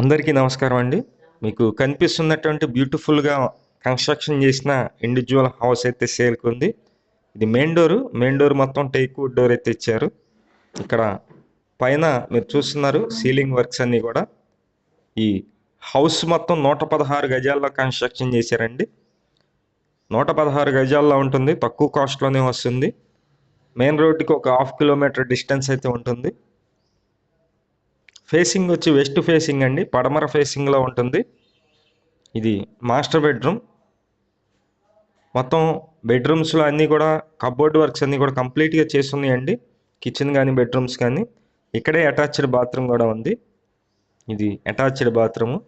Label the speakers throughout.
Speaker 1: అందరికీ నమస్కారం అండి. మీకు కనిపిస్తున్నటువంటి బ్యూటిఫుల్గా కన్స్ట్రక్షన్ చేసిన ఇండివిజువల్ హౌస్ అయితే సేల్కి ఉంది ఇది మెయిన్ డోర్. మెయిన్ డోర్ మొత్తం టేక్ వుడ్ డోర్ అయితే ఇచ్చారు. ఇక్కడ పైన మీరు చూస్తున్నారు సీలింగ్ వర్క్స్ అన్నీ కూడా. ఈ హౌస్ మొత్తం నూట పదహారు గజాల్లో కన్స్ట్రక్షన్ చేశారండి. నూట పదహారు గజాల్లో ఉంటుంది. తక్కువ కాస్ట్లోనే వస్తుంది. మెయిన్ రోడ్డుకి ఒక హాఫ్ కిలోమీటర్ డిస్టెన్స్ అయితే ఉంటుంది. ఫేసింగ్ వచ్చి వెస్ట్ ఫేసింగ్ అండి పడమర ఫేసింగ్లో ఉంటుంది. ఇది మాస్టర్ బెడ్రూమ్. మొత్తం బెడ్రూమ్స్లో అన్నీ కూడా కబోర్డ్ వర్క్స్ అన్నీ కూడా కంప్లీట్గా చేస్తున్నాయండి. కిచెన్ కానీ బెడ్రూమ్స్ కానీ ఇక్కడే అటాచ్డ్ బాత్రూమ్ కూడా ఉంది. ఇది అటాచ్డ్ బాత్రూమ్.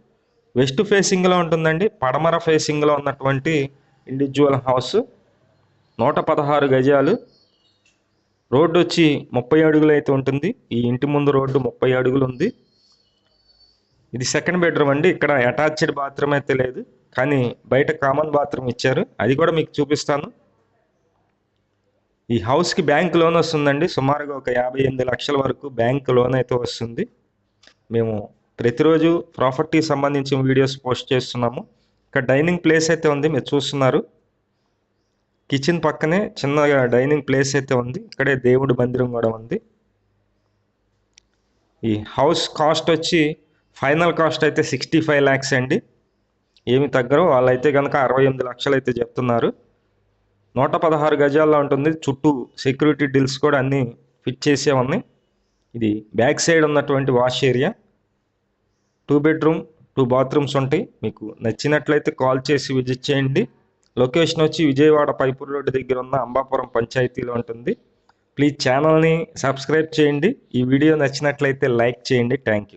Speaker 1: వెస్ట్ ఫేసింగ్లో ఉంటుందండి. పడమర ఫేసింగ్లో ఉన్నటువంటి ఇండివిజువల్ హౌస్. నూట పదహారు గజాలు. రోడ్డు వచ్చి ముప్పై అడుగులు అయితే ఉంటుంది. ఈ ఇంటి ముందు రోడ్డు ముప్పై అడుగులు ఉంది ఇది సెకండ్ బెడ్రూమ్ అండి. ఇక్కడ అటాచ్డ్ బాత్రూమ్ అయితే లేదు. కానీ బయట కామన్ బాత్రూమ్ ఇచ్చారు. అది కూడా మీకు చూపిస్తాను. ఈ హౌస్కి బ్యాంక్ లోన్ వస్తుందండి. సుమారుగా ఒక యాభై ఎనిమిది లక్షల వరకు బ్యాంక్ లోన్ అయితే వస్తుంది. మేము ప్రతిరోజు ప్రాపర్టీ సంబంధించిన వీడియోస్ పోస్ట్ చేస్తున్నాము. ఇక్కడ డైనింగ్ ప్లేస్ అయితే ఉంది. మీరు చూస్తున్నారు. కిచెన్ పక్కనే చిన్నగా డైనింగ్ ప్లేస్ అయితే ఉంది. ఇక్కడే దేవుడి మందిరం కూడా ఉంది. ఈ హౌస్ కాస్ట్ వచ్చి ఫైనల్ కాస్ట్ అయితే సిక్స్టీ ఫైవ్ ల్యాక్స్ అండి. ఏమి తగ్గరు. వాళ్ళైతే కనుక అరవై ఎనిమిది లక్షలు అయితే చెప్తున్నారు. నూట పదహారు గజాల్లో ఉంటుంది. చుట్టూ సెక్యూరిటీ డిల్స్ కూడా అన్నీ ఫిట్ చేసే ఉన్నాయి. ఇది బ్యాక్ సైడ్ ఉన్నటువంటి wash area. Two bedroom two bathrooms ఉంటాయి. మీకు నచ్చినట్లయితే కాల్ చేసి విజిట్ చేయండి. లొకేషన్ వచ్చి విజయవాడ పైపూర్ రోడ్డు దగ్గర ఉన్న అంబాపురం పంచాయతీలో ఉంటుంది. ప్లీజ్ ఛానల్ని సబ్స్క్రైబ్ చేయండి. ఈ వీడియో నచ్చినట్లయితే లైక్ చేయండి. Thank you.